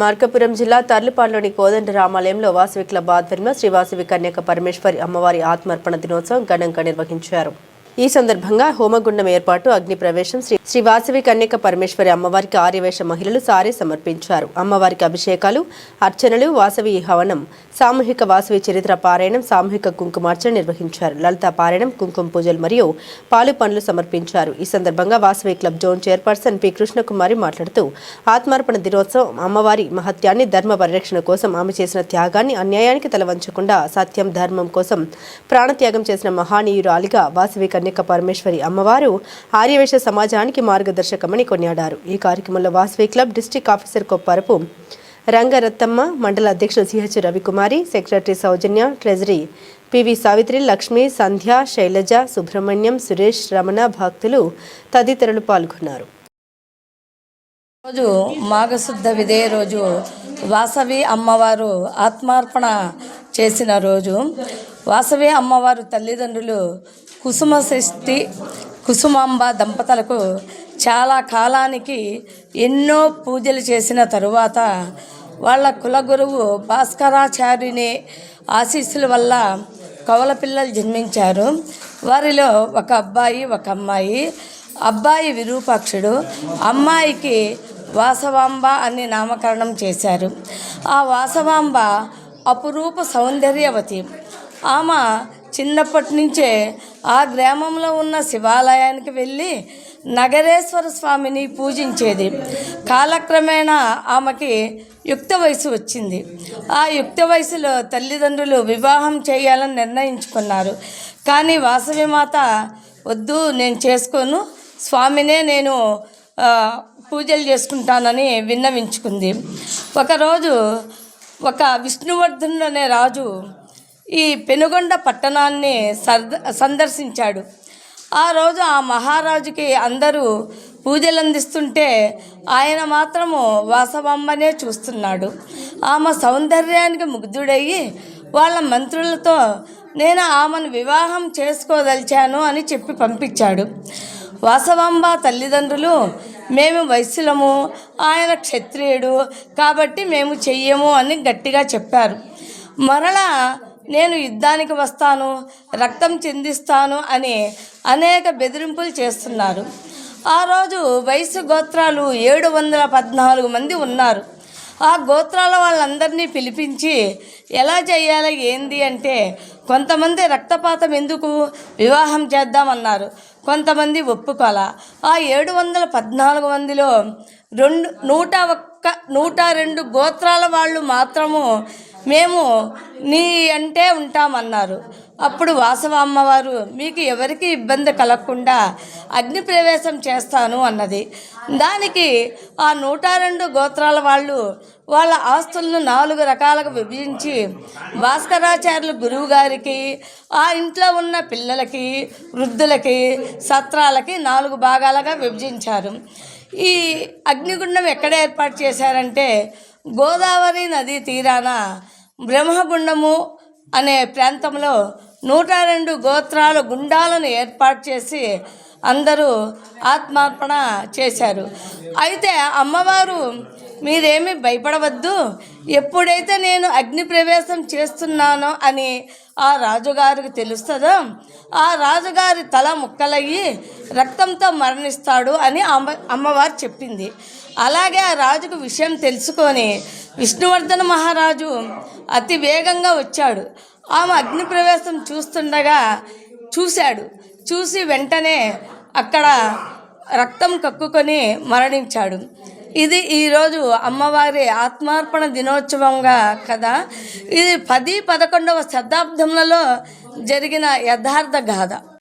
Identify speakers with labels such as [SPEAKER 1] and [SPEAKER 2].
[SPEAKER 1] మార్కపురం జిల్లా తర్లుపాడులోని కోదండ రామాలయంలో వాసవి క్లబ్ ఆధ్వర్యంలో శ్రీ వాసవి కన్యక పరమేశ్వరి అమ్మవారి ఆత్మర్పణ దినోత్సవం ఘనంగా నిర్వహించారు. ఈ సందర్భంగా హోమగుండం ఏర్పాటు అగ్ని ప్రవేశం శ్రీ శ్రీ వాసవి కన్యక పరమేశ్వరి అమ్మవారికి ఆర్యవేష మహిళలు సారే సమర్పించారు. అమ్మవారికి అభిషేకాలు అర్చనలు వాసవి హవనం సామూహిక వాసవి చరిత్ర పారాయణం సామూహిక కుంకుమార్చన నిర్వహించారు. లలిత పారాయణం కుంకుమ పూజలు మరియు పాలు పండ్లు సమర్పించారు. ఈ సందర్భంగా Vasavi club zone chairperson P. Krishnakumari మాట్లాడుతూ ఆత్మార్పణ దినోత్సవం అమ్మవారి మహత్యాన్ని ధర్మ పరిరక్షణ కోసం ఆమె చేసిన త్యాగాన్ని అన్యాయానికి తలవంచకుండా సత్యం ధర్మం కోసం ప్రాణత్యాగం చేసిన మహానీయురాలిగా వాసవి కన్యక పరమేశ్వరి అమ్మవారు ఆర్యవేశ సమాజానికి మార్గదర్శకమని కొనియాడారు. ఈ కార్యక్రమంలో Vasavi club district officer Kopparapu Rangarathamma మండల అధ్యక్షులు CH Ravikumari secretary Soujanya treasury PV Savitri Lakshmi Sandhya Shailaja Subrahmanyam Suresh Ramana భక్తులు తదితరులు పాల్గొన్నారు.
[SPEAKER 2] రోజు మాఘశుద్ధ విదే రోజు వాసవి అమ్మవారు ఆత్మార్పణ చేసిన రోజు. వాసవి అమ్మవారు తల్లిదండ్రులు కుసుమ షష్ఠి కుసుమాంబ దంపతులకు చాలా కాలానికి ఎన్నో పూజలు చేసిన తరువాత వాళ్ళ కులగురువు భాస్కరాచార్యుని ఆశీస్సుల వల్ల కవల పిల్లలు జన్మించారు. వారిలో ఒక అబ్బాయి ఒక అమ్మాయి. అబ్బాయి విరూపాక్షుడు అమ్మాయికి వాసవాంబ అని నామకరణం చేశారు. ఆ వాసవాంబ అపురూప సౌందర్యవతి. ఆమె చిన్నప్పటి నుంచే ఆ గ్రామంలో ఉన్న శివాలయానికి వెళ్ళి నగరేశ్వర స్వామిని పూజించేది. కాలక్రమేణా ఆమెకి యుక్త వయసు వచ్చింది. ఆ యుక్త వయసులో తల్లిదండ్రులు వివాహం చేయాలని నిర్ణయించుకున్నారు. కానీ వాసవి మాత వద్దు నేను చేసుకోను. స్వామినే నేను పూజలు చేసుకుంటానని విన్నవించుకుంది. ఒకరోజు ఒక విష్ణువర్ధనుడు అనే రాజు ఈ పెనుగొండ పట్టణాన్ని సందర్శించాడు. ఆ రోజు ఆ మహారాజుకి అందరూ పూజలు అందిస్తుంటే ఆయన మాత్రము వాసవమ్మనే చూస్తున్నాడు. ఆమె సౌందర్యానికి ముగ్ధుడయ్యి వాళ్ళ మంత్రులతో నేను ఆమెను వివాహం చేసుకోదలిచాను అని చెప్పి పంపించాడు. వాసవాంబ తల్లిదండ్రులు మేము వైశ్యులము ఆయన క్షత్రియుడు కాబట్టి మేము చెయ్యము అని గట్టిగా చెప్పారు. మరలా నేను యుద్ధానికి వస్తాను రక్తం చెందిస్తాను అని అనేక బెదిరింపులు చేస్తున్నారు. ఆ రోజు వయసు గోత్రాలు ఏడు వందల పద్నాలుగు మంది ఉన్నారు. ఆ గోత్రాల వాళ్ళందరినీ పిలిపించి ఎలా చేయాలి ఏంది అంటే కొంతమంది రక్తపాతం ఎందుకు వివాహం చేద్దామన్నారు. కొంతమంది ఒప్పుకోల. ఆ ఏడు వందల పద్నాలుగు మందిలో రెండు నూట ఒక్క నూట రెండు గోత్రాల వాళ్ళు మాత్రము మేము నీ అంటే ఉంటామన్నారు. అప్పుడు వాసవ అమ్మవారు మీకు ఎవరికి ఇబ్బంది కలగకుండా అగ్ని ప్రవేశం చేస్తాను అన్నది. దానికి ఆ నూట రెండు గోత్రాల వాళ్ళు వాళ్ళ ఆస్తులను నాలుగు రకాలుగా విభజించి భాస్కరాచార్యులు గురువు గారికి ఆ ఇంట్లో ఉన్న పిల్లలకి వృద్ధులకి సత్రాలకి నాలుగు భాగాలుగా విభజించారు. ఈ అగ్నిగుండం ఎక్కడ ఏర్పాటు చేశారంటే గోదావరి నదీ తీరాన బ్రహ్మగుండము అనే ప్రాంతంలో నూట రెండు గోత్రాల గుండాలను ఏర్పాటు చేసి అందరూ ఆత్మార్పణ చేశారు. అయితే అమ్మవారు మీరేమి భయపడవద్దు. ఎప్పుడైతే నేను అగ్ని ప్రవేశం చేస్తున్నానో అని ఆ రాజుగారికి తెలుస్తుందో ఆ రాజుగారి తల ముక్కలయ్యి రక్తంతో మరణిస్తాడు అని అమ్మ అమ్మవారు చెప్పింది. అలాగే ఆ రాజుకు విషయం తెలుసుకొని విష్ణువర్ధన మహారాజు అతి వేగంగా వచ్చాడు. ఆమె అగ్నిప్రవేశం చూస్తుండగా చూశాడు. చూసి వెంటనే అక్కడ రక్తం కక్కుకొని మరణించాడు. ఇది ఈరోజు అమ్మవారి ఆత్మార్పణ దినోత్సవంగా కదా. ఇది పది పదకొండవ శతాబ్దంలో జరిగిన యథార్థ గాథ.